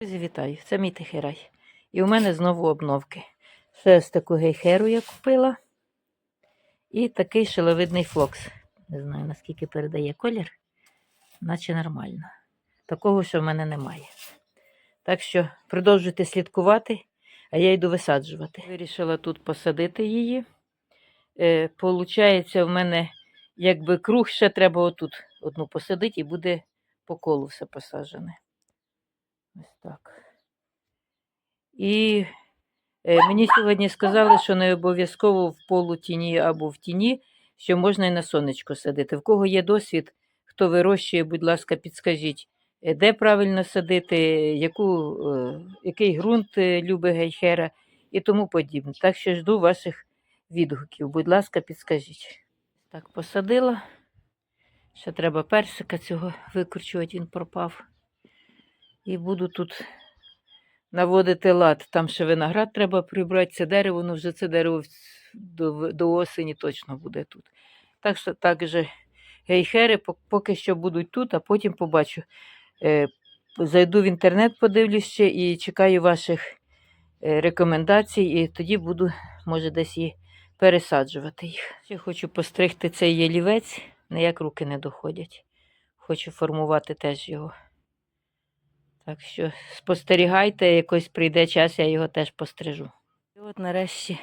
Друзі, вітаю! Це мій тихий рай. І у мене знову обновки. Ще ось таку гейхеру я купила. І такий шиловидний флокс. Не знаю, наскільки передає колір, наче нормально. Такого, що в мене немає. Так що продовжуйте слідкувати, а я йду висаджувати. Вирішила тут посадити її. Е, Получається, в мене якби круг ще треба отут одну посадити, і буде по колу все посаджене. Ось так. І е, мені сьогодні сказали, що не обов'язково в полутіні або в тіні, що можна і на сонечко садити. В кого є досвід, хто вирощує, будь ласка, підскажіть, е, де правильно садити, яку, е, який ґрунт любить гейхера і тому подібне. Так що жду ваших відгуків. Будь ласка, підскажіть. Так, посадила. Ще треба персика цього викручувати, він пропав. І буду тут наводити лад. Там ще виноград треба прибрати, це дерево, ну вже це дерево до, до осені точно буде тут. Так що так же гейхери поки що будуть тут, а потім побачу. Е, зайду в інтернет, подивлюсь ще і чекаю ваших е, рекомендацій, і тоді буду, може, десь і пересаджувати їх. Ще хочу постригти цей ялівець, ніяк руки не доходять. Хочу формувати теж його. Так що спостерігайте, якось прийде час, я його теж пострижу. І от нарешті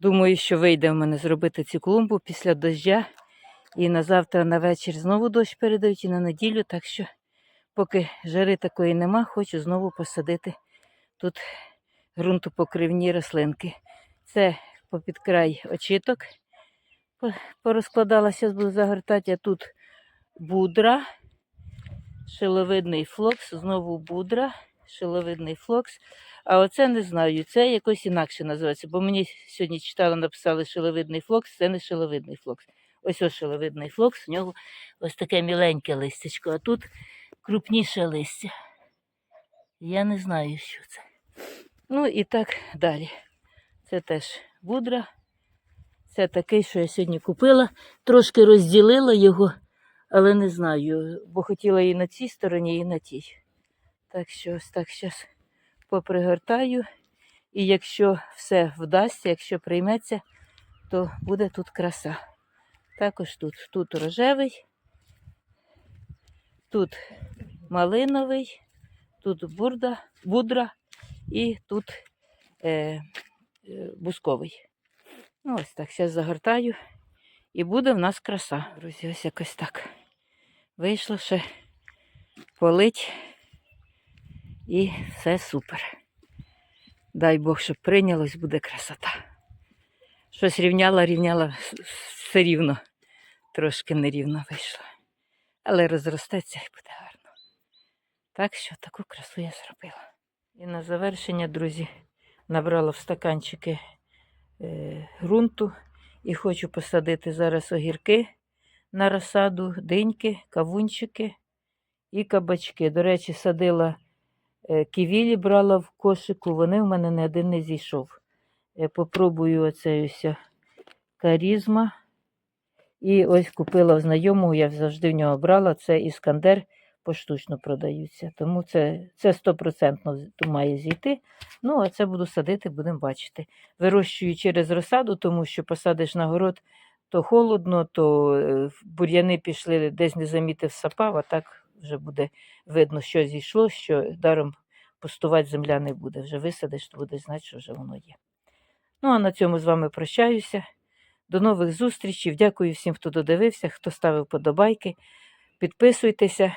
думаю, що вийде в мене зробити цю клумбу після дождя. І на завтра на вечір знову дощ передають і на неділю. Так що, поки жари такої нема, хочу знову посадити тут ґрунтопокривні рослинки. Це попід край очіток по- порозкладала, буду загортати, а тут будра шиловидний флокс, знову будра, шиловидний флокс. А оце не знаю, це якось інакше називається, бо мені сьогодні читали, написали шиловидний флокс, це не шиловидний флокс. Ось ось шиловидний флокс, у нього ось таке міленьке листячко, а тут крупніше листя. Я не знаю, що це. Ну і так далі. Це теж будра. Це такий, що я сьогодні купила. Трошки розділила його але не знаю, бо хотіла і на цій стороні, і на тій. Так що ось так зараз попригортаю. І якщо все вдасться, якщо прийметься, то буде тут краса. Також тут. Тут рожевий, тут малиновий, тут бурда, будра і тут е, е, бусковий. Ну, ось так, зараз загортаю. І буде в нас краса. Друзі, ось якось так. Вийшло ще полить. І все супер. Дай Бог, щоб прийнялось, буде красота. Щось рівняла, рівняла, все рівно. Трошки нерівно вийшло. Але розростеться і буде гарно. Так що таку красу я зробила. І на завершення, друзі, набрала в стаканчики е, ґрунту. І хочу посадити зараз огірки на розсаду, диньки, кавунчики і кабачки. До речі, садила е, ківілі, брала в кошику, вони в мене не один не зійшов. Е, Попробую ось карізма. І ось купила в знайомого, я завжди в нього брала. Це іскандер поштучно продаються. Тому це це 100% має зійти. Ну, а це буду садити, будемо бачити. Вирощую через розсаду, тому що посадиш на город, то холодно, то е, бур'яни пішли, десь не замітив сапав, а так вже буде видно, що зійшло, що даром пустувати земля не буде. Вже висадиш, то будеш знати, що вже воно є. Ну, а на цьому з вами прощаюся. До нових зустрічей. Дякую всім, хто додивився, хто ставив подобайки. Підписуйтеся.